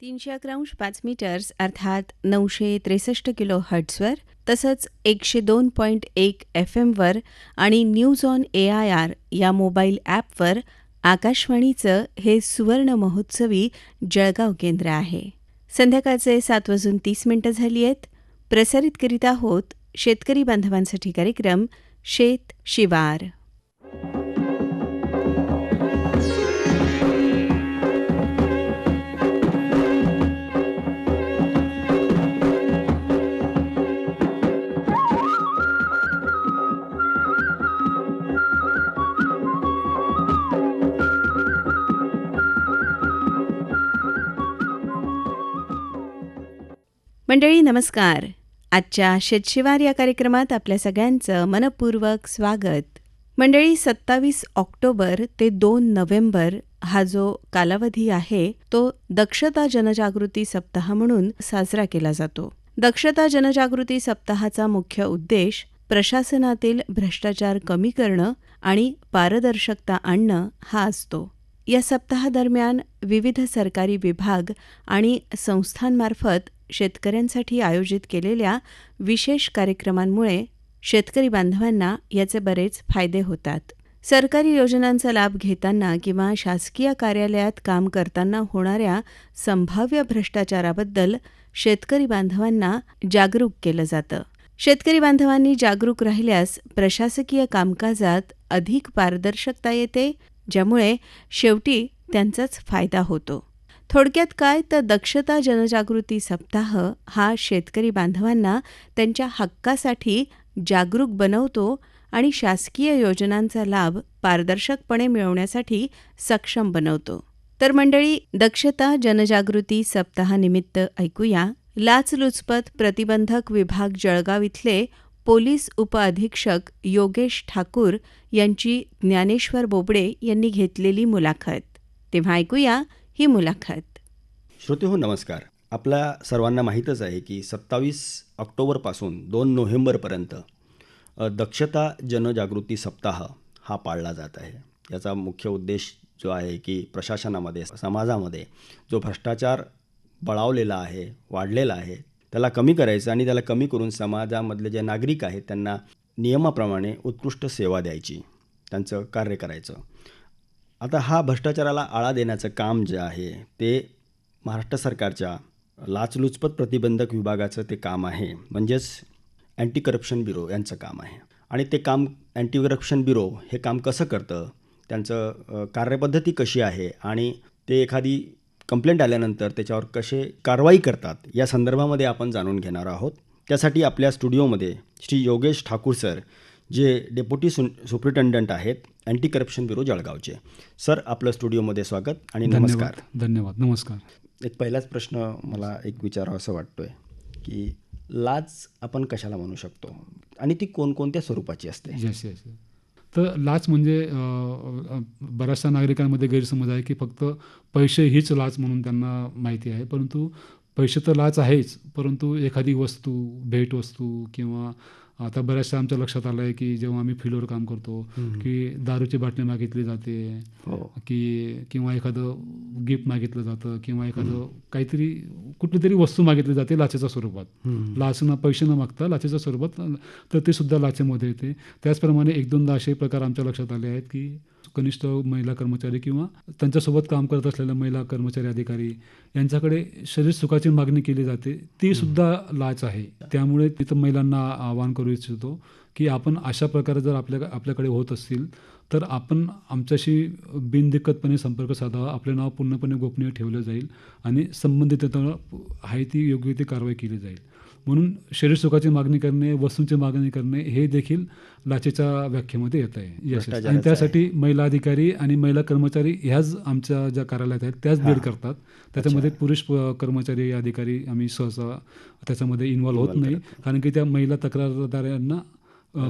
तीनशे अकरांश पाच मीटर्स अर्थात नऊशे त्रेसष्ट किलो हर्ट्सवर तसंच एकशे दोन पॉईंट एक एफ एमवर आणि news on A I R या मोबाईल ॲपवर आकाशवाणीचं हे सुवर्ण महोत्सवी जळगाव केंद्र आहे. संध्याकाळचे सात वाजून तीस मिनिटं झाली आहेत. प्रसारित करीत आहोत शेतकरी बांधवांसाठी कार्यक्रम शेत शिवार. मंडळी नमस्कार. आजच्या शेतशिवार या कार्यक्रमात आपल्या सगळ्यांचं मनपूर्वक स्वागत. मंडळी सत्तावीस ऑक्टोबर ते दोन नोव्हेंबर हा जो कालावधी आहे तो दक्षता जनजागृती सप्ताह म्हणून साजरा केला जातो. दक्षता जनजागृती सप्ताहाचा मुख्य उद्देश प्रशासनातील भ्रष्टाचार कमी करणं आणि पारदर्शकता आणणं हा असतो. या सप्ताहादरम्यान विविध सरकारी विभाग आणि संस्थांमार्फत शेतकऱ्यांसाठी आयोजित केलेल्या विशेष कार्यक्रमांमुळे शेतकरी बांधवांना याचे बरेच फायदे होतात. सरकारी योजनांचा लाभ घेताना किंवा शासकीय कार्यालयात काम करताना होणाऱ्या संभाव्य भ्रष्टाचाराबद्दल शेतकरी बांधवांना जागरूक केलं जातं. शेतकरी बांधवांनी जागरूक राहिल्यास प्रशासकीय कामकाजात अधिक पारदर्शकता येते ज्यामुळे शेवटी त्यांचाच फायदा होतो. थोडक्यात काय तर दक्षता जनजागृती सप्ताह हा शेतकरी बांधवांना त्यांच्या हक्कासाठी जागरूक बनवतो आणि शासकीय योजनांचा लाभ पारदर्शकपणे मिळवण्यासाठी सक्षम बनवतो. तर मंडळी दक्षता जनजागृती सप्ताहानिमित्त ऐकूया लाचलुचपत प्रतिबंधक विभाग जळगाव इथले पोलीस उपअधीक्षक योगेश ठाकूर यांची ज्ञानेश्वर बोबडे यांनी घेतलेली मुलाखत. तेव्हा ऐकूया ही मुलाखत. श्रोते हो नमस्कार. आपल्या सर्वांना माहीतच आहे की सत्तावीस ऑक्टोबरपासून दोन नोव्हेंबरपर्यंत दक्षता जनजागृती सप्ताह हा पाळला जात आहे. याचा मुख्य उद्देश जो आहे की प्रशासनामध्ये समाजामध्ये जो भ्रष्टाचार बळावलेला आहे वाढलेला आहे त्याला कमी करायचं आणि त्याला कमी करून समाजामधले जे नागरिक आहेत त्यांना नियमाप्रमाणे उत्कृष्ट सेवा द्यायची त्यांचं कार्य करायचं. आता हा भ्रष्टाचाराला आळा देण्याचं काम जे आहे ते महाराष्ट्र सरकारच्या लाचलुचपत प्रतिबंधक विभागाचं ते काम आहे. म्हणजेच अँटी करप्शन ब्युरो यांचं काम आहे. आणि ते काम अँटी करप्शन ब्युरो हे काम कसं करतं त्यांचं कार्यपद्धती कशी आहे आणि ते एखादी कंप्लेंट आल्यानंतर त्याच्यावर कसे कारवाई करतात या संदर्भामध्ये आपण जाणून घेणार आहोत. त्यासाठी आपल्या स्टुडिओमध्ये श्री योगेश ठाकूर सर जे डेप्युटी सु सुप्रिटेंडंट आहेत अँटी करप्शन ब्युरो जळगावचे. सर आपलं स्टुडिओमध्ये स्वागत आणि नमस्कार. धन्यवाद. धन्यवाद नमस्कार. एक पहिलाच प्रश्न मला एक विचारावा असं वाटतोय की लाच आपण कशाला म्हणू शकतो? आणि ती कोणकोणत्या स्वरूपाची असते? येस येस तर लाच म्हणजे बऱ्याचशा नागरिकांमध्ये गैरसमज आहे की फक्त पैसे हीच लाच म्हणून त्यांना माहिती आहे. परंतु पैसे तर लाच आहेच परंतु एखादी वस्तू भेटवस्तू किंवा आता बऱ्याचशा आमच्या लक्षात आलं आहे की जेव्हा आम्ही फील्डवर काम करतो की दारूची बाटली मागितली जाते हो. की किंवा एखादं गिफ्ट मागितलं जातं किंवा एखादं काहीतरी कुठली तरी वस्तू मागितली जाते लाचेच्या स्वरूपात. लाच न पैसे न मागता लाचेच्या स्वरूपात तर ते सुद्धा लाचेमध्ये येते. त्याचप्रमाणे एक दोनदा असे प्रकार आमच्या लक्षात आले आहेत की कनिष्ठ महिला कर्मचारी किंवा त्यांच्यासोबत काम करत असलेल्या महिला कर्मचारी अधिकारी यांच्याकडे शरीर सुखाची मागणी केली जाते ती सुद्धा लाच आहे. त्यामुळे तिथं महिलांना आवाहन करू इच्छितो की आपण अशा प्रकारे जर आपल्या आपल्याकडे होत असतील तर आपण आमच्याशी बिनदिक्कतपणे संपर्क साधावा आपले नाव पूर्णपणे गोपनीय ठेवलं जाईल आणि संबंधित आहे ती योग्य ती कारवाई केली जाईल. म्हणून शरीर सुखाची मागणी करणे वस्तूंची मागणी करणे हे देखील लाचेच्या व्याख्येमध्ये येत आहे. yes. आणि त्यासाठी महिला अधिकारी आणि महिला कर्मचारी ह्याच आमच्या ज्या कार्यालयात आहेत त्याच दीड करतात. त्याच्यामध्ये पुरुष कर्मचारी अधिकारी आम्ही सहसा त्याच्यामध्ये इन्व्हॉल्व होत नाही. कारण की त्या महिला तक्रारदारांना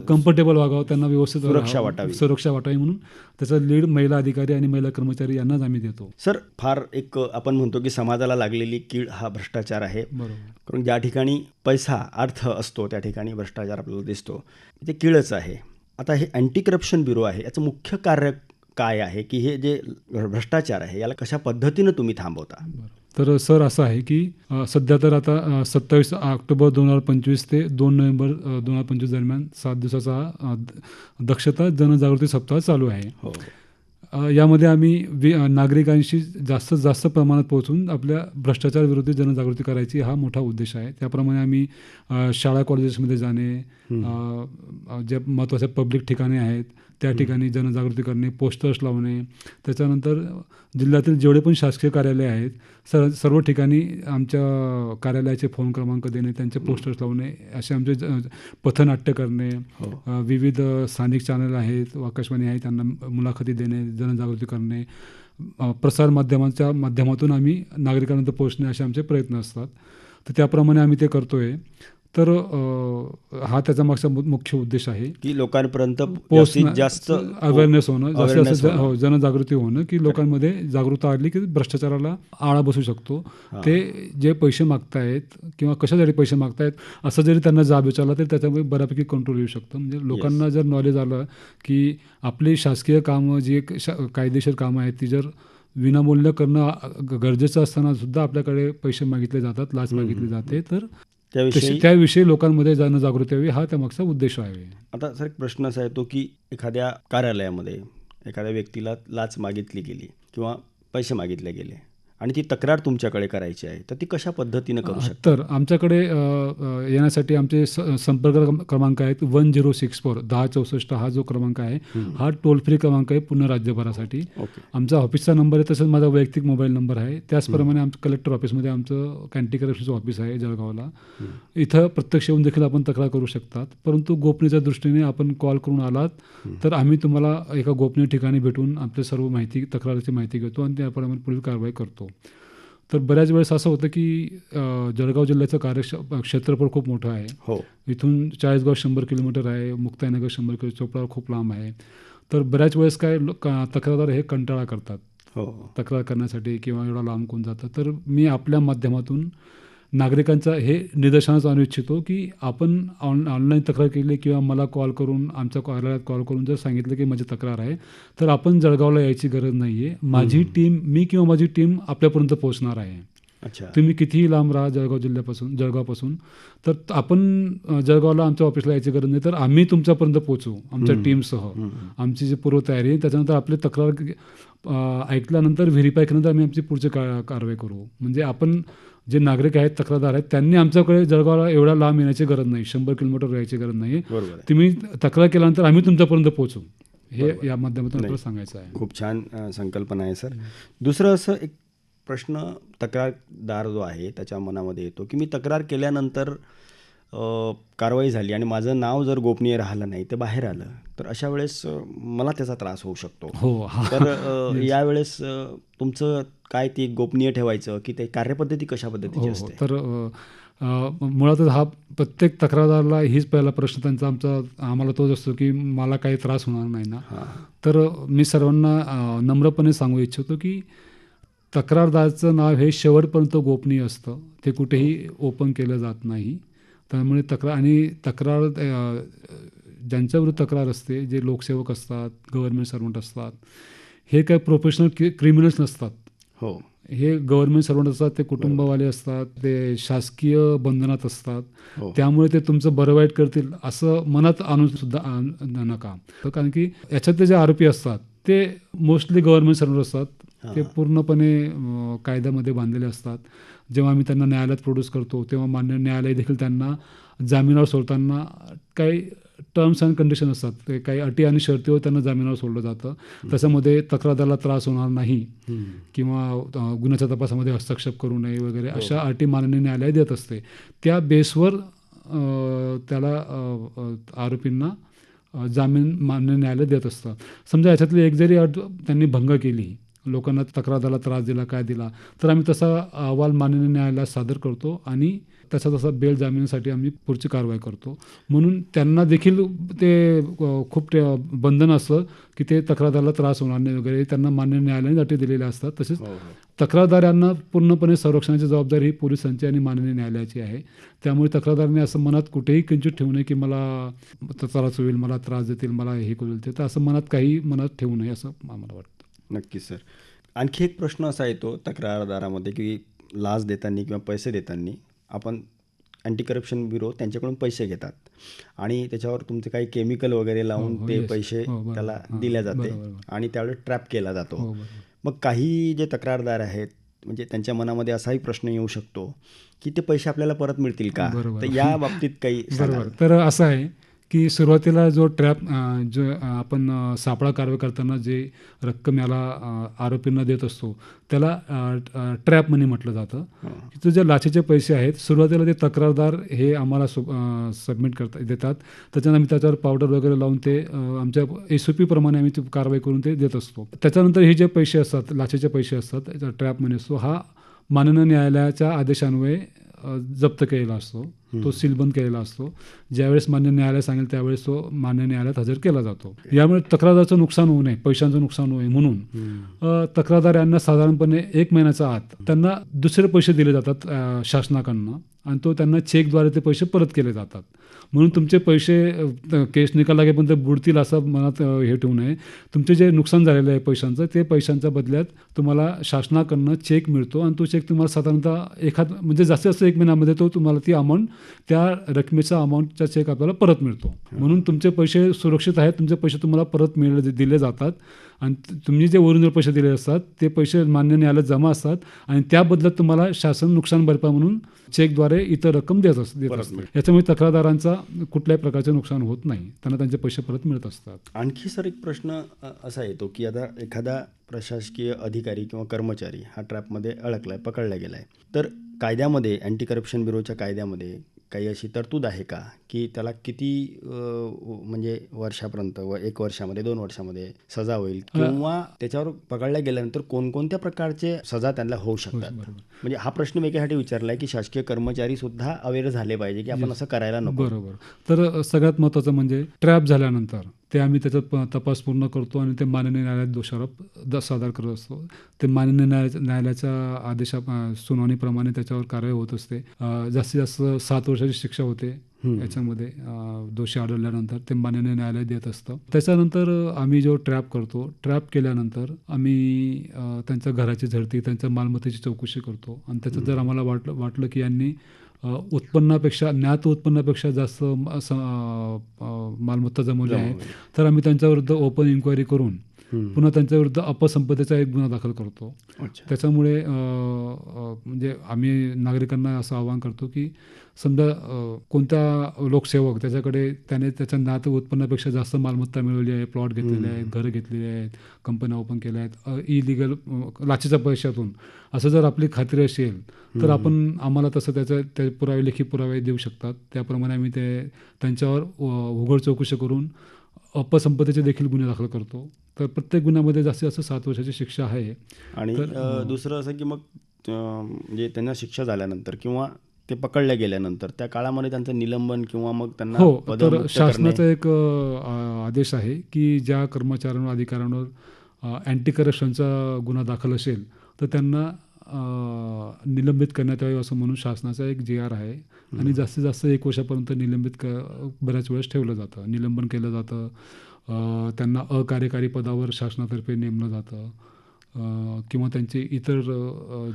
कम्फर्टेबल वागावं त्यांना व्यवस्थित सुरक्षा वाटावी. सुरक्षा वाटावी म्हणून त्याचा लीड महिला अधिकारी आणि महिला कर्मचारी यांनाच आम्ही देतो. सर फार एक आपण म्हणतो की समाजाला लागलेली कीड हा भ्रष्टाचार आहे. बरोबर. कारण ज्या ठिकाणी पैसा अर्थ असतो त्या ठिकाणी भ्रष्टाचार आपल्याला दिसतो. ते कीळच आहे. आता हे अँटी करप्शन ब्युरो आहे. याचं मुख्य कार्य काय आहे? की हे जे भ्रष्टाचार आहे याला कशा पद्धतीनं तुम्ही थांबवता? तर सर असं आहे की सध्या तर आता सत्तावीस ऑक्टोबर दोन हजार पंचवीस ते दोन नोव्हेंबर दोन हजार पंचवीस दरम्यान सात दिवसाचा दक्षता जनजागृती सप्ताह चालू आहे. हो. यामध्ये आम्ही नागरिकांशी जास्तीत जास्त प्रमाणात पोहोचून आपल्या भ्रष्टाचार विरोधी जनजागृती करायची हा मोठा उद्देश आहे. त्याप्रमाणे आम्ही शाळा कॉलेजेसमध्ये जाणे अ, अ, जे महत्त्वाचे पब्लिक ठिकाणे आहेत त्या ठिकाणी जनजागृती करणे पोस्टर्स लावणे. त्याच्यानंतर जिल्ह्यातील जेवढे पण शासकीय कार्यालय आहेत सर सर्व ठिकाणी आमच्या कार्यालयाचे फोन क्रमांक देणे त्यांचे पोस्टर्स लावणे असे आमचे ज- पथनाट्य करणे. हो. विविध स्थानिक चॅनल आहेत आकाशवाणी आहे त्यांना मुलाखती देणे जनजागृती करणे. प्रसार माध्यमांच्या माध्यमातून आम्ही नागरिकांपर्यंत पोहोचणे असे आमचे प्रयत्न असतात. तर त्याप्रमाणे आम्ही ते करतोय. तर हा त्याचा मागचा मुख्य उद्देश आहे. की लोकांपर्यंत जास्तीत जास्त अवेअरनेस होणं जास्त. हो जनजागृती होणं की लोकांमध्ये जागरूकता आली की भ्रष्टाचाराला आळा बसू शकतो. ते जे पैसे मागतायत किंवा कशासाठी पैसे मागतायत असं जरी त्यांना जाब विचारला तरी त्याच्यामुळे बऱ्यापैकी कंट्रोल येऊ शकतं. म्हणजे लोकांना जर नॉलेज आलं की आपली शासकीय कामं जी एक कायदेशीर कामं आहेत ती जर विनामूल्य करणं गरजेचं असताना सुद्धा आपल्याकडे पैसे मागितले जातात लाच मागितली जाते तर त्याविषयी त्याविषयी लोकांमध्ये जनजागृती यावी हा त्यामागचा उद्देश आहे. आता सर एक प्रश्न असा येतो की एखाद्या कार्यालयामध्ये एखाद्या व्यक्तीला लाच मागितली गेली किंवा पैसे मागितले गेले. आणि ती तक्रार तुमच्याकडे करायची आहे तर ती कशा पद्धतीनं करू शकता? तर आमच्याकडे येण्यासाठी आमचे स- संपर्क क्रम- क्रमांक आहेत वन झिरो सिक्स फोर दहा चौसष्ट हा जो क्रमांक आहे हा टोल फ्री क्रमांक आहे पूर्ण राज्यभरासाठी. आमचा ऑफिसचा नंबर आहे तसंच माझा वैयक्तिक मोबाईल नंबर आहे. त्याचप्रमाणे आमचं कलेक्टर ऑफिसमध्ये आमचं कॅन्टी करेक्शनचं ऑफिस आहे जळगावला. इथं प्रत्यक्ष येऊन देखील आपण तक्रार करू शकतात परंतु गोपनीयच्या दृष्टीने आपण कॉल करून आलात तर आम्ही तुम्हाला एका गोपनीय ठिकाणी भेटून आपली सर्व माहिती तक्रारीची माहिती घेतो आणि त्याप्रमाणे पुढील कारवाई करतो. तर बऱ्याच वेळेस असं होतं की जळगाव जिल्ह्याचं कार्य क्षेत्रफळ खूप मोठं आहे. हो. इथून चाळीसगाव शंभर किलोमीटर आहे मुक्ताईनगर शंभर किलो चोपडा खूप लांब आहे. तर बऱ्याच वेळेस काय तक्रारदार हे कंटाळा करतात. हो हो. तक्रार करण्यासाठी किंवा एवढा लांब कोण जातं. तर मी आपल्या माध्यमातून नागरिकांचा हे निदर्शनास आणू इच्छितो की आपण ऑन ऑनलाईन तक्रार केली किंवा मला कॉल करून आमच्या कार्यालयात कॉल करून जर सांगितलं की माझी तक्रार आहे तर आपण जळगावला यायची गरज नाही आहे माझी टीम मी किंवा माझी टीम आपल्यापर्यंत पोहोचणार आहे. अच्छा. तुम्ही कितीही लांब राहा जळगाव जिल्ह्यापासून जळगावपासून तर आपण जळगावला आमच्या ऑफिसला यायची गरज नाही तर आम्ही तुमच्यापर्यंत पोहोचू आमच्या टीमसह. आमची जी पूर्वतयारी आहे त्याच्यानंतर आपली तक्रार ऐकल्यानंतर व्हेरीफाय केल्यानंतर आम्ही आमची पुढची का कारवाई करू. म्हणजे आपण जे नागरिक आहेत तक्रारदार आहेत त्यांनी आमच्याकडे जळगावला एवढ्या लांब येण्याची गरज नाही. शंभर किलोमीटर यायची गरज नाही. तुम्ही तक्रार केल्यानंतर आम्ही तुमच्यापर्यंत पोहोचू. हे या माध्यमातून आपल्याला सांगायचं आहे. खूप छान संकल्पना आहे सर. दुसरं असं एक प्रश्न तक्रारदार जो आहे त्याच्या मनामध्ये येतो की मी तक्रार केल्यानंतर कारवाई झाली आणि माझं नाव जर गोपनीय राहिलं नाही ते बाहेर आलं तर अशा वेळेस मला त्याचा त्रास होऊ शकतो. हो तर यावेळेस तुमचं काय ते गोपनीय ठेवायचं की ते कार्यपद्धती कशा पद्धतीची हो हो. असते? तर मुळातच हा प्रत्येक तक्रारदाराला हीच पहिला प्रश्न त्यांचा आमचा आम्हाला तोच असतो की मला काही त्रास होणार नाही ना. तर मी सर्वांना नम्रपणे सांगू इच्छितो की तक्रारदाराचं नाव हे शेवटपर्यंत गोपनीय असतं. ते कुठेही ओपन केलं जात नाही. त्यामुळे तक्रार आणि तक्रार अ, ज्यांच्याविरुद्ध तक्रार असते जे लोकसेवक असतात गव्हर्नमेंट सर्वंट असतात हे काय प्रोफेशनल क्रिमिनल्स नसतात. हो. हे गव्हर्नमेंट सर्वंट असतात ते कुटुंबवाले असतात ते शासकीय बंधनात असतात. हो. त्यामुळे ते तुमचं बरं वाईट करतील असं मनात आणून सुद्धा नका. कारण की याच्यातले जे आरोपी असतात ते मोस्टली गव्हर्नमेंट सर्वंट असतात. ते पूर्णपणे कायद्यामध्ये बांधलेले असतात. जेव्हा आम्ही त्यांना न्यायालयात प्रोड्यूस करतो तेव्हा मान्य न्यायालय देखील त्यांना जामिनावर सोडताना काही टर्म्स अँड कंडिशन असतात. ते काही अटी आणि शर्तीवर त्यांना जामिनावर सोडलं जातं. त्याच्यामध्ये तक्रारदाराला त्रास होणार नाही किंवा गुन्ह्याच्या तपासामध्ये हस्तक्षेप करू नये वगैरे अशा अटी माननीय न्यायालय देत असते. त्या बेसवर त्याला आरोपींना जामीन मान्य न्यायालय देत असतं. समजा याच्यातली एक जरी अट त्यांनी भंग केली लोकांना तक्रारदाराला त्रास दिला काय दिला. तर आम्ही तसा अहवाल माननीय न्यायालयात सादर करतो आणि त्याचा तसा बेल जामिनासाठी आम्ही पुढची कारवाई करतो. म्हणून त्यांना देखील ते खूप बंधन असतं की ते तक्रारदाराला त्रास होणार नाही वगैरे. त्यांना मान्य न्यायालयाने अटी दिलेल्या असतात. तसेच हो हो. तक्रारदार यांना पूर्णपणे संरक्षणाची जबाबदारी ही पोलिसांची आणि माननीय न्यायालयाची आहे. त्यामुळे तक्रारदाराने असं मनात कुठेही किंचित ठेवू नये की मला त्रास होईल मला त्रास देतील मला हे करू ते तर असं मनात काही मनात ठेवू नये असं आम्हाला वाटतं. नक्कीच सर आणखी एक प्रश्न असा येतो तक्रारदारामध्ये की लाच देताना किंवा पैसे देताना आपण अँटी करप्शन ब्युरो त्यांच्याकडून पैसे घेतात आणि त्याच्यावर तुमचे काही केमिकल वगैरे लावून हो, ते yes. पैसे हो. त्याला हां, दिल्या जाते. आणि त्यावेळेस ट्रॅप केला जातो हो मग काही जे तक्रारदार आहेत म्हणजे त्यांच्या मनामध्ये असाही प्रश्न येऊ शकतो की ते पैसे आपल्याला परत मिळतील का. तर या बाबतीत काही बरोबर? तर असं आहे की सुरुवातीला जो ट्रॅप जो आपण सापळा कारवाई करताना जे रक्कम याला आरोपींना देत असतो त्याला ट्रॅप मनी म्हटलं जातं. की तो जे लाचेचे पैसे आहेत सुरुवातीला ते तक्रारदार हे आम्हाला सबमिट करता देतात. त्याच्यानंतर आम्ही त्याच्यावर पावडर वगैरे लावून ते आमच्या एस ओ पीप्रमाणे आम्ही ती कारवाई करून ते देत असतो. त्याच्यानंतर हे जे पैसे असतात लाचेचे पैसे असतात ट्रॅप मनी असतो हा माननीय न्यायालयाच्या आदेशान्वये जप्त केलेला असतो. तो सीलबंद केलेला असतो. ज्यावेळेस मान्य न्यायालय सांगेल त्यावेळेस तो मान्य न्यायालयात हजर केला जातो. यामुळे तक्रारदाराचं नुकसान होऊ नये पैशांचं नुकसान होऊ नये म्हणून. तक्रारदार यांना साधारणपणे एक महिन्याच्या आत त्यांना दुसरे पैसे दिले जातात शासनाकडनं आणि तो त्यांना चेकद्वारे ते पैसे परत केले जातात. म्हणून तुमचे पैसे केस निकाल लागेपर्यंत बुडतील असं मनात हे ठेवू नये. तुमचे जे नुकसान झालेलं आहे पैशांचं ते पैशांच्या बदल्यात तुम्हाला शासनाकडनं चेक मिळतो आणि तो चेक तुम्हाला साधारणतः एखाद म्हणजे जास्तीत जास्त एक महिन्यामध्ये तो तुम्हाला ती अमाऊंट त्या रकमेचा अमाऊंटचा चेक आपल्याला परत मिळतो. म्हणून तुमचे पैसे सुरक्षित आहेत तुमचे पैसे तुम्हाला परत मिळले दिले जातात. आणि तुम्ही जे ओरिजिनल पैसे दिले असतात ते पैसे मान्य न्यायालयात जमा असतात आणि त्या बदल्यात तुम्हाला शासन नुकसान भरपाई म्हणून चेकद्वारे इतर रक्कम देत अस देत असते. याच्यामुळे तक्रारदारांचा कुठल्याही प्रकारचे नुकसान होत नाही. त्यांना त्यांचे पैसे परत मिळत असतात. आणखी सर एक प्रश्न असा येतो की आता एखादा प्रशासकीय अधिकारी किंवा कर्मचारी हा ट्रॅपमध्ये अडकलाय पकडला गेलाय. तर कायद्यामध्ये अँटी करप्शन ब्युरोच्या कायद्यामध्ये काही अशी तरतूद आहे का? की त्याला किती म्हणजे वर्षापर्यंत व एक वर्षामध्ये दोन वर्षामध्ये सजा होईल किंवा त्याच्यावर पकडल्या गेल्यानंतर कोणकोणत्या प्रकारचे सजा त्यांना होऊ शकतात? म्हणजे हा प्रश्न मी यासाठी विचारलाय की शासकीय कर्मचारी सुद्धा अवेअर झाले पाहिजे की आपण असं करायला नको? बरोबर. तर सगळ्यात महत्त्वाचं म्हणजे ट्रॅप झाल्यानंतर ते आम्ही त्याचा प- तपास पूर्ण करतो आणि ते माननीय न्यायालयात दोषारोप द सादर करत असतो. ते माननीय न्याया न्यायालयाच्या आदेशा सुनावणीप्रमाणे त्याच्यावर कारवाई होत असते. जास्तीत जास्त सात वर्षाची शिक्षा होते याच्यामध्ये. दोषी आढळल्यानंतर ते माननीय न्यायालय देत असतं. त्याच्यानंतर आम्ही जो ट्रॅप करतो ट्रॅप केल्यानंतर आम्ही त्यांच्या घराची झडती त्यांच्या मालमत्तेची चौकशी करतो. आणि त्याच्यात जर आम्हाला वाटलं वाटलं की यांनी उत्पन्नापेक्षा ज्ञात उत्पन्नापेक्षा जास्त मालमत्ता जमवली आहे. तर आम्ही त्यांच्याविरुद्ध ओपन इन्क्वायरी करून पुन्हा त्यांच्याविरुद्ध अपसंपदेचा एक गुन्हा दाखल करतो. त्याच्यामुळे म्हणजे आम्ही नागरिकांना असं आवाहन करतो की समजा कोणता लोकसेवक त्याच्याकडे त्याने त्याच्या ज्ञात उत्पन्नापेक्षा जास्त मालमत्ता मिळवली आहे प्लॉट घेतलेले आहेत घरं घेतलेली आहेत कंपन्या ओपन केल्या आहेत इलिगल लाचेच्या पैशातून. असं जर आपली खात्री असेल तर आपण आम्हाला तसं त्याचं ते पुरावे लेखी पुरावे देऊ शकतात. त्याप्रमाणे आम्ही ते त्यांच्यावर उघड चौकशी करून अपसंपत्तीचे देखील गुन्हे दाखल करतो. तर प्रत्येक गुन्ह्यामध्ये जास्तीत जास्त सात वर्षाची शिक्षा आहे. आणि दुसरं असं की मग म्हणजे त्यांना शिक्षा झाल्यानंतर किंवा ते पकडल्या गेल्यानंतर त्या काळामध्ये त्यांचं निलंबन किंवा मग त्यांना हो तर शासनाचा एक आदेश आहे की ज्या कर्मचाऱ्यांवर अधिकाऱ्यांवर अँटी करप्शनचा गुन्हा दाखल असेल तर त्यांना निलंबित करण्यात यावे असं म्हणून शासनाचा एक जी आर आहे. आणि जास्तीत जास्त एक वर्षापर्यंत निलंबित क बऱ्याच वेळेस ठेवलं जातं. निलंबन केलं जातं. त्यांना अकार्यकारी पदावर शासनातर्फे नेमलं जातं. किंवा त्यांची इतर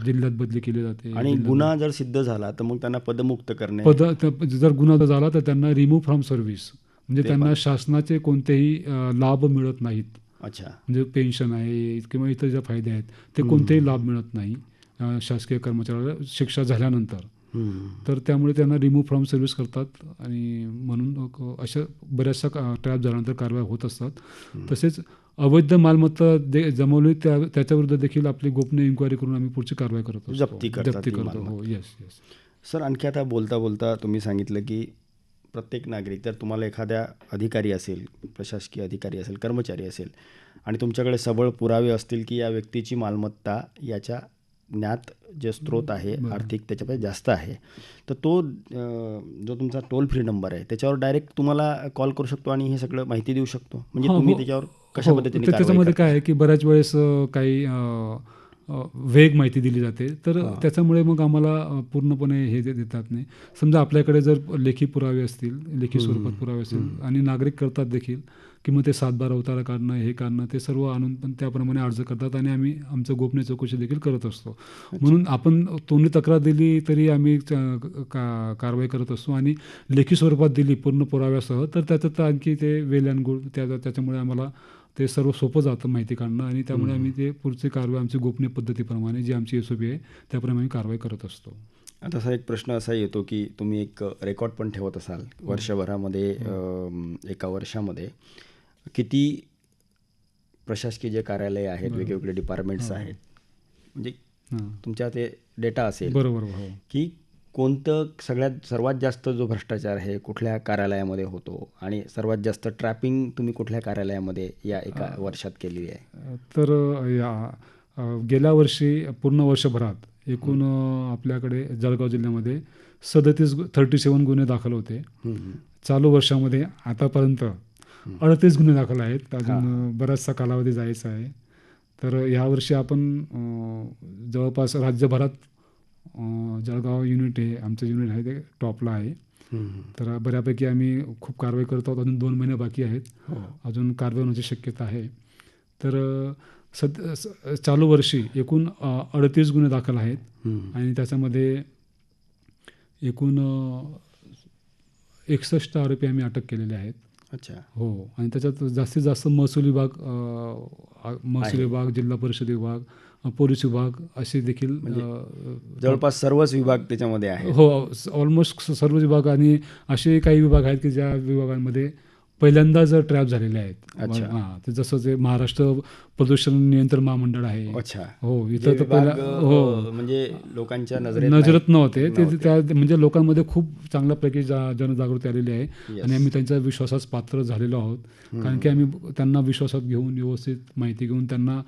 जिल्ह्यात बदली केली जाते आणि गुन्हा जर सिद्ध झाला तर मग त्यांना पदमुक्त करणे. पद जर गुन्हा झाला तर त्यांना रिमूव्ह फ्रॉम सर्व्हिस म्हणजे त्यांना शासनाचे कोणतेही लाभ मिळत नाहीत. अच्छा. म्हणजे पेन्शन आहे किंवा इतर ज्या फायदे आहेत ते कोणतेही लाभ मिळत नाही शासकीय कर्मचाऱ्याला शिक्षा झाल्यानंतर. तर त्यामुळे त्यांना रिमूव्ह फ्रॉम सर्व्हिस करतात आणि म्हणून अशा बऱ्याचशा ट्रॅप झाल्यानंतर कारवाई होत असतात. तसेच अवैध मालमत्ता दे जमवली त्या त्याच्याविरुद्ध देखील आपली गोपनीय इन्क्वायरी करून आम्ही पुढची कारवाई करत जप्ती जप्ती करतो. हो येस येस सर आणखी आता बोलता बोलता तुम्ही सांगितलं की प्रत्येक नागरिक जर तुम्हाला एखाद्या अधिकारी असेल प्रशासकीय अधिकारी असेल कर्मचारी असेल आणि तुमच्याकडे सबळ पुरावे असतील की या व्यक्तीची मालमत्ता याच्या ज्ञात जे स्रोत आहे आर्थिक त्याच्यापेक्षा जास्त आहे तर तो जो तुमचा टोल फ्री नंबर आहे त्याच्यावर डायरेक्ट तुम्हाला कॉल करू शकतो आणि हे सगळं माहिती देऊ शकतो? म्हणजे हा, तुम्ही हो. त्याच्यावर कशा हो, पद्धतीने त्याच्यामध्ये? काय आहे की बऱ्याच वेळेस काही वेग माहिती दिली जाते. तर त्याच्यामुळे मग आम्हाला पूर्णपणे हे देतात नाही. समजा आपल्याकडे जर लेखी पुरावे असतील लेखी स्वरूपात पुरावे असतील आणि नागरिक करतात देखील की मग ते सातबारा उतारा काढणं हे काढणं ते सर्व आणून पण त्याप्रमाणे अर्ज करतात आणि आम्ही आमचं गोपनीय चौकशी देखील करत असतो. म्हणून आपण तोंडी तक्रार दिली तरी आम्ही का कारवाई करत असतो आणि लेखी स्वरूपात दिली पूर्ण पुराव्यासह तर त्याचं तर आणखी ते वेल अँड गुड त्या त्याच्यामुळे आम्हाला ते सर्व सोपं जातं माहिती काढणं आणि त्यामुळे आम्ही ते पुढची कारवाई आमची गोपनीय पद्धतीप्रमाणे जी आमची एस ओ पी आहे त्याप्रमाणे आम्ही कारवाई करत असतो. आता असा एक प्रश्न असा येतो की तुम्ही एक रेकॉर्ड पण ठेवत असाल वर्षभरामध्ये एका वर्षामध्ये. किती प्रशासकीय जे कार्यालय आहेत वेगवेगळे डिपार्टमेंट्स आहेत म्हणजे हां. तुमच्या ते डेटा असेल. बरोबर हो. की कोणतं सगळ्यात सर्वात जास्त जो भ्रष्टाचार आहे कुठल्या कार्यालयामध्ये होतो? आणि सर्वात जास्त ट्रॅपिंग तुम्ही कुठल्या कार्यालयामध्ये या एका वर्षात केलेली आहे? तर या गेल्या वर्षी पूर्ण वर्षभरात एकूण आपल्याकडे जळगाव जिल्ह्यामध्ये सदतीस थर्टी सेवन गुन्हे दाखल होते. चालू वर्षामध्ये आतापर्यंत अडतीस गुन्हे दाखल आहेत. अजून बराचसा कालावधी जायचा आहे. तर यावर्षी आपण जवळपास राज्यभरात जळगाव युनिट हे आमचं युनिट आहे ते टॉपला आहे. तर बऱ्यापैकी आम्ही खूप कारवाई करत आहोत अजून दोन महिने बाकी आहेत हो. अजून कारवाई होण्याची शक्यता आहे तर सद चालू वर्षी एकूण अडतीस गुन्हे दाखल आहेत. आणि त्याच्यामध्ये एकूण एकसष्ट आरोपी आम्ही अटक केलेले आहेत अच्छा हो आणि त्याच्यात जास्तीत जास्त महसूल विभाग महसूल आहे. विभाग जिल्हा परिषद विभाग पोलीस विभाग असे देखील म्हणजे जवळपास सर्वच विभाग त्याच्यामध्ये आहे हो ऑलमोस्ट सर्व विभाग आणि असे काही विभाग आहेत की ज्या विभागांमध्ये पहिल्यांदा जर ट्रॅप झालेले आहेत. हां ते जसं ते महाराष्ट्र प्रदूषण नियंत्रण महामंडळ आहे. अच्छा. हो जे इथं तर पहिला हो. म्हणजे लोकांच्या नजरेत. नव्हते. ते. त्या म्हणजे लोकांमध्ये खूप चांगल्या प्रकारे जा- जनजागृती आलेली आहे. आणि आम्ही त्यांच्या विश्वासास पात्र झालेलो आहोत. कारण की आम्ही त्यांना विश्वासात घेऊन व्यवस्थित माहिती घेऊन त्यांना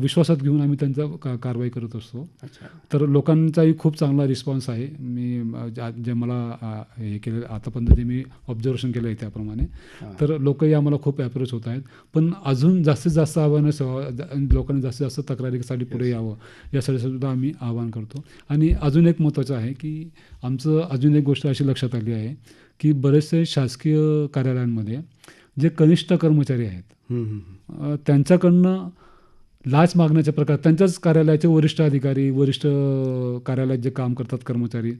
विश्वासात घेऊन आम्ही त्यांचा का- कारवाई करत असतो. तर लोकांचाही खूप चांगला रिस्पॉन्स आहे. मी जे मला हे केलं आतापर्यंत जे मी ऑब्झर्वेशन केलं आहे त्याप्रमाणे. तर लोकही आम्हाला खूप अप्रोच होत आहेत. पण अजून जास्तीत जास्त अवेअरनेस लोकांनी जास्तीत जास्त तक्रारीसाठी पुढे यावं यासाठी सुद्धा आम्ही आवाहन करतो. आणि अजून एक महत्त्वाचं आहे की आमचं अजून एक गोष्ट अशी लक्षात आली आहे की बरेचसे शासकीय कार्यालयांमध्ये जे कनिष्ठ कर्मचारी आहेत त्यांच्याकडनं लाच मागण्याचे प्रकार त्यांच्याच कार्यालयाचे वरिष्ठ अधिकारी वरिष्ठ कार्यालयात जे काम करतात कर्मचारी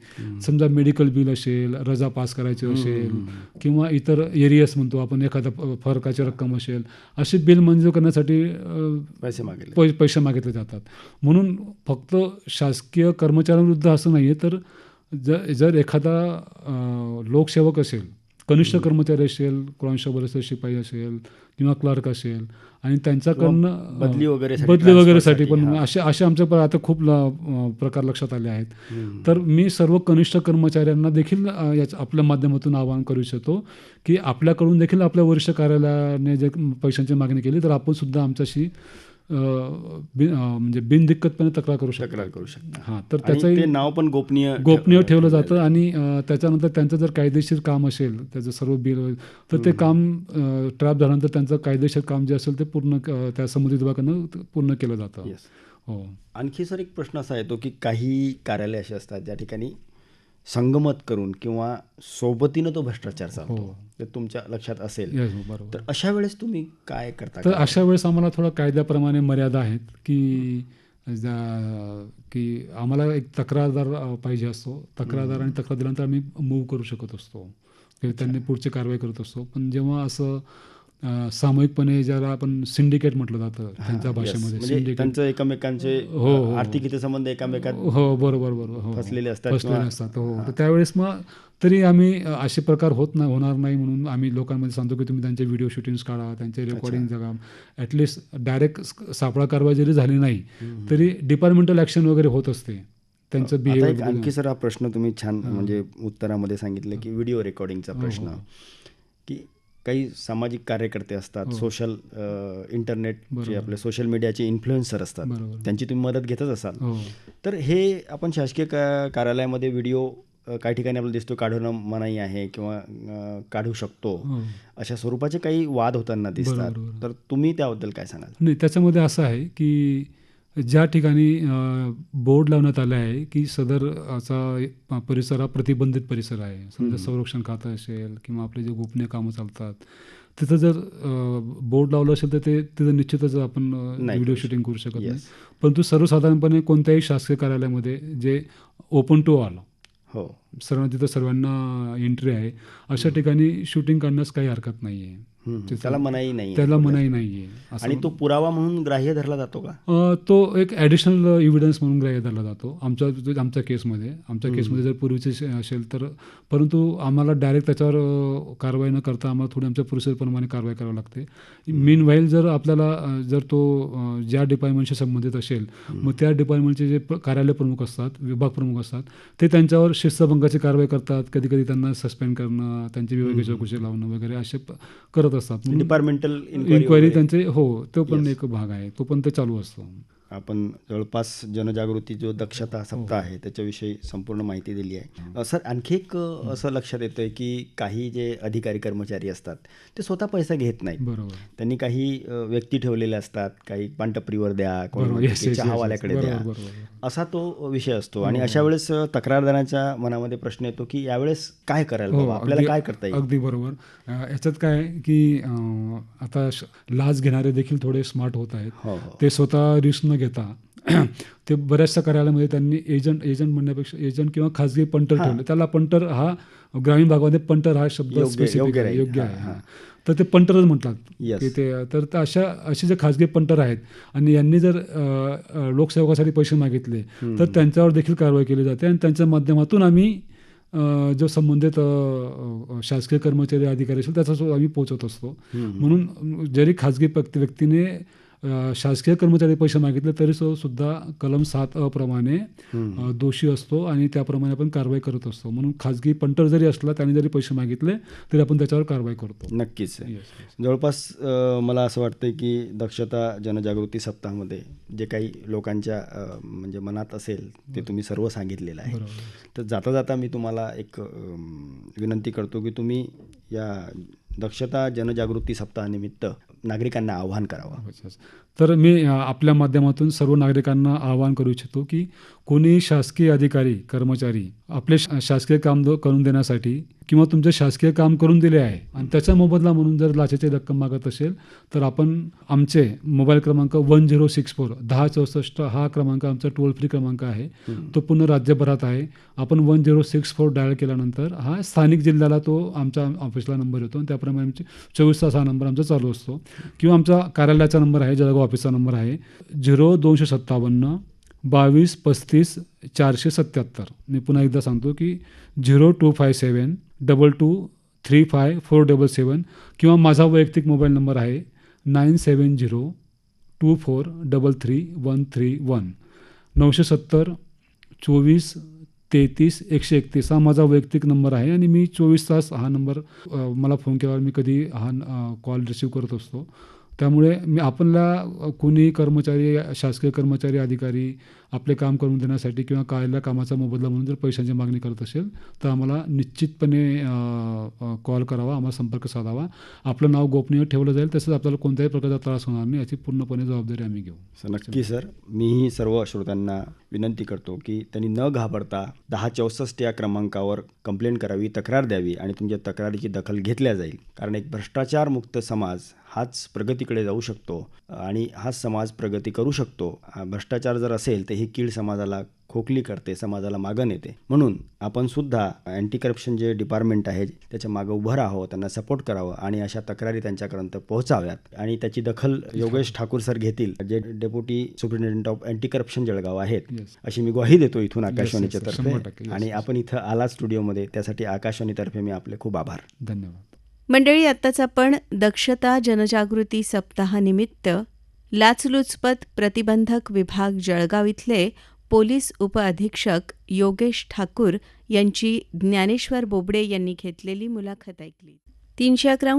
समजा मेडिकल बिल असेल रजा पास करायची असेल किंवा इतर एरियस म्हणतो आपण एखादा फरकाची रक्कम असेल असे बिल मंजूर करण्यासाठी पैसे मागेल पै पैसे मागितले जातात. म्हणून फक्त शासकीय कर्मचाऱ्यांविरुद्ध असं नाही आहे तर जर जर एखादा लोकसेवक असेल कनिष्ठ कर्मचारी असेल कॉन्स्टेबल असेल शिपाई असेल किंवा क्लर्क असेल आणि त्यांच्याकडनं बदली वगैरेसाठी, बदली वगैरेसाठी पण. असे असे आमच्या आता खूप प्रकार लक्षात आले आहेत. तर मी सर्व कनिष्ठ कर्मचाऱ्यांना देखील अ, याच्या आपल्या माध्यमातून आवाहन करू इच्छितो की आपल्याकडून देखील आपल्या वरिष्ठ कार्यालयाने जे पैशांची मागणी केली तर आपण सुद्धा आमच्याशी बिन म्हणजे बिनदिक्कतपणे तक्रार करू शकतो. तक्रार करू शकता. हां तर आणि त्याचाही ते नाव पण गोपनीय गोपनीय ठेव- ठेवलं जातं आणि त्याच्यानंतर त्यांचं जर कायदेशीर काम असेल त्याचं सर्व बिल तर ते काम ट्रॅप झाल्यानंतर त्यांचं कायदेशीर काम जे असेल ते पूर्ण त्या संबंधित विभागानं पूर्ण केलं जातं. हो. आणखी सर एक प्रश्न असा येतो की काही कार्यालय असे असतात ज्या ठिकाणी संगमत करून किंवा सोबतीनं तो भ्रष्टाचार चालतो हो. ते तुमच्या लक्षात असेल. बरोबर. तर अशा वेळेस तुम्ही काय करता? तर अशा वेळेस आम्हाला थोडा कायद्याप्रमाणे मर्यादा आहेत की की आम्हाला एक तक्रारदार पाहिजे असतो. तक्रारदार आणि तक्रार दिल्यानंतर आम्ही मूव्ह करू शकत असतो. की त्यांनी पुढची कारवाई करत असतो. पण जेव्हा असं सामूहिकपणे ज्याला आपण सिंडिकेट म्हटलं जातं त्यांच्या. भाषेमध्ये म्हणजे syndicate. त्यांचं एकमेकांचे हो, हो. आर्थिक हितसंबंध एकामेकात हो बरोबर बरोबर हो फसलेले असतात फसलेले किंवा- असतात हो तर त्यावेळेस मग तरी आम्ही असे प्रकार होत नाही होणार नाही म्हणून आम्ही लोकांमध्ये सांगतो की तुम्ही त्यांचे व्हिडिओ शूटिंग्स काढा त्यांचे रेकॉर्डिंग जगा. ॲटलिस्ट डायरेक्ट सापळा कारवाई जरी झाली नाही तरी डिपार्टमेंटल ॲक्शन वगैरे होत असते. त्यांचं बिहेवियर आणखी सर हा प्रश्न तुम्ही छान म्हणजे उत्तरामध्ये सांगितलं की व्हिडिओ रेकॉर्डिंगचा हो, प्रश्न. की काही सामाजिक कार्यकर्ते असतात हो. सोशल इंटरनेट जे बरोबर. आपले सोशल मीडियाचे इन्फ्लुएन्सर असतात. त्यांची तुम्ही मदत घेतच असाल हो तर हे आपण शासकीय कार्यालयामध्ये व्हिडिओ काही ठिकाणी आपल्याला दिसतो काढणं मनाई आहे किंवा काढू शकतो हो अशा स्वरूपाचे काही वाद होताना दिसतात. तर तुम्ही त्याबद्दल काय सांगाल नाही त्याच्यामध्ये असं आहे की ज्या ठिकाणी बोर्ड लावण्यात आलं आहे की सदर असा परिसर हा प्रतिबंधित परिसर आहे. समजा संरक्षण खातं असेल किंवा आपले जे गोपनीय कामं चालतात तिथं जर बोर्ड लावलं असेल तर ते तिथं निश्चितच आपण व्हिडिओ शूटिंग करू शकत. नाही. परंतु सर्वसाधारणपणे कोणत्याही शासकीय कार्यालयामध्ये जे ओपन टू ऑल हो. सर्व तिथं सर्वांना एंट्री आहे अशा ठिकाणी शूटिंग करण्यास काही हरकत नाही आहे त्याला मनाई नाही त्याला मनाई नाही आहे आणि तो पुरावा म्हणून ग्राह्य धरला जातो का? तो एक ॲडिशनल इव्हिडन्स म्हणून ग्राह्य धरला जातो. आमच्या आमच्या केसमध्ये. आमच्या केसमध्ये जर पूर्वीचे असेल तर परंतु आम्हाला डायरेक्ट त्याच्यावर कारवाई न करता आम्हाला थोडी आमच्या प्रोसेसप्रमाणे कारवाई करावी लागते. मीन व्हाईल जर आपल्याला जर तो ज्या डिपार्टमेंटशी संबंधित असेल मग त्या डिपार्टमेंटचे जे कार्यालय प्रमुख असतात विभाग प्रमुख असतात ते त्यांच्यावर शिस्तभंगाची कारवाई करतात. कधी कधी त्यांना सस्पेंड करणं त्यांची विभागीय चौकशी लावणं वगैरे असे प- करत असतात. डिपार्टमेंटल इन्क्वायरी त्यांचे हो तो पण एक भाग आहे. तो पण ते चालू असतो. आपण जवळपास जनजागृती जो दक्षता. सप्ताह आहे त्याच्याविषयी संपूर्ण माहिती दिली आहे. सर आणखी एक असं लक्षात येतं आहे की काही जे अधिकारी कर्मचारी असतात ते स्वतः पैसा घेत नाहीत. बरोबर. त्यांनी काही व्यक्ती ठेवलेले असतात काही पानटपरीवर द्या कोणी चहावाल्याकडे. द्या. असा तो विषय असतो. आणि अशा वेळेस तक्रारदाराच्या मनामध्ये प्रश्न येतो की यावेळेस काय करायला हो, आपल्याला काय करता येईल? अगदी बरोबर. याच्यात काय की आता लाच घेणारे देखील थोडे स्मार्ट होत आहेत. हो हो. ते स्वतः रिस्क न घेता. ते बऱ्याचशा कार्यालयामध्ये त्यांनी एजंट एजंट म्हणण्यापेक्षा एजंट किंवा खाजगी पंटर ठेवले. त्याला पंटर हा ग्रामीण भागामध्ये पंटर हा शब्द योग्य- specific योग्य आहे. तर ते पंटरच म्हणतात. की ते तर अशा असे जे खाजगी पंटर आहेत आणि यांनी जर लोकसेवकासाठी पैसे मागितले तर त्यांच्यावर देखील कारवाई केली जाते आणि त्यांच्या माध्यमातून आम्ही जो संबंधित शासकीय कर्मचारी अधिकारी असेल त्याचा आम्ही पोहोचत असतो. म्हणून जरी खाजगी व्यक्ती व्यक्तीने शासकीय कर्मचारी पैसे मागितले तरी सुद्धा कलम सात अ प्रमाणे दोषी असतो आणि त्याप्रमाणे आपण कारवाई करत असतो. म्हणून खाजगी पंटर जरी असला त्याने जरी पैसे मागितले तरी आपण त्याच्यावर कारवाई करतो. नक्कीच. जवळपास मला असं वाटतं की दक्षता जनजागृती सप्ताहामध्ये जे काही लोकांच्या म्हणजे मनात असेल ते तुम्ही सर्व सांगितलेलं आहे. तर जाता जाता मी तुम्हाला एक विनंती करतो की तुम्ही या दक्षता जनजागृती सप्ताहानिमित्त नागरिकांना आव्हान करावं. तर मी आपल्या माध्यमातून सर्व नागरिकांना आवाहन करू इच्छितो की कोणी शासकीय अधिकारी कर्मचारी आपले शा- शासकीय काम दो- करून देण्यासाठी किंवा तुमचे शासकीय काम करून दिले आहे आणि त्याचा मोबदला म्हणून जर लाचेची रक्कम मागत असेल तर आपण आमचे मोबाईल क्रमांक वन झिरो सिक्स फोर दहा चौसष्ट हा क्रमांक आमचा टोल फ्री क्रमांक आहे. तो पूर्ण राज्यभरात आहे. आपण one zero six four dial केल्यानंतर हा स्थानिक जिल्ह्याला तो आमच्या ऑफिसला नंबर येतो आणि त्याप्रमाणे आमचे चोवीस तास हा नंबर आमचा चालू असतो. किंवा आमचा कार्यालयाचा नंबर आहे जळगाव ऑफिसचा नंबर आहे झिरो दोनशे सत्तावन्न बावीस पस्तीस चारशे सत्याहत्तर. मी पुन्हा एकदा सांगतो की zero two five seven double two three five four double seven किंवा माझा वैयक्तिक मोबाईल नंबर आहे nine seven zero two four double three one three one. नऊशे सत्तर चोवीस तेहतीस एकशे एकतीस हा माझा वैयक्तिक नंबर आहे आणि मी चोवीस तास हा नंबर मला फोन केल्यावर मी कधी हा कॉल रिसीव करत असतो. त्यामुळे मी आपल्याला कोणीही कर्मचारी शासकीय कर्मचारी अधिकारी आपले काम करून देण्यासाठी किंवा कायला कामाचा मोबदला म्हणून जर पैशांची मागणी करत असेल तर आम्हाला निश्चितपणे कॉल करावा आम्हाला संपर्क साधावा. आपलं नाव गोपनीय ठेवलं जाईल तसंच आपल्याला कोणत्याही प्रकारचा त्रास होणार नाही याची पूर्णपणे जबाबदारी आम्ही घेऊ. सर नक्की सर मीही सर्व श्रोत्यांना विनंती करतो की त्यांनी न घाबरता दहा चौसष्ट या क्रमांकावर कंप्लेंट करावी तक्रार द्यावी आणि तुमच्या तक्रारीची दखल घेतल्या जाईल. कारण एक भ्रष्टाचारमुक्त समाज हाच प्रगतीकडे जाऊ शकतो आणि हाच समाज प्रगती करू शकतो. भ्रष्टाचार जर असेल तर ही कीड समाजाला खोकली करते समाजाला मागं नेते. म्हणून आपण सुद्धा अँटी करप्शन जे डिपार्टमेंट आहे त्याच्या मागं उभं राहावं त्यांना सपोर्ट करावं आणि अशा तक्रारी त्यांच्यापर्यंत पोहोचाव्यात. आणि त्याची दखल योगेश ठाकूर सर घेतील. जे deputy superintendent of anti corruption Jalgaon आहेत. अशी मी ग्वाही देतो इथून आकाशवाणीच्या. तर्फे. आणि. आपण इथं आला स्टुडिओमध्ये त्यासाठी आकाशवाणीतर्फे मी आपले खूप आभार. धन्यवाद. मंडळी आत्ताच आपण दक्षता जनजागृती सप्ताहानिमित्त लाचलुचपत प्रतिबंधक विभाग जळगाव इथले पोलीस उपअधीक्षक योगेश ठाकूर यांची ज्ञानेश्वर बोबडे यांनी घेतलेली मुलाखत ऐकली. तीनशे अकरा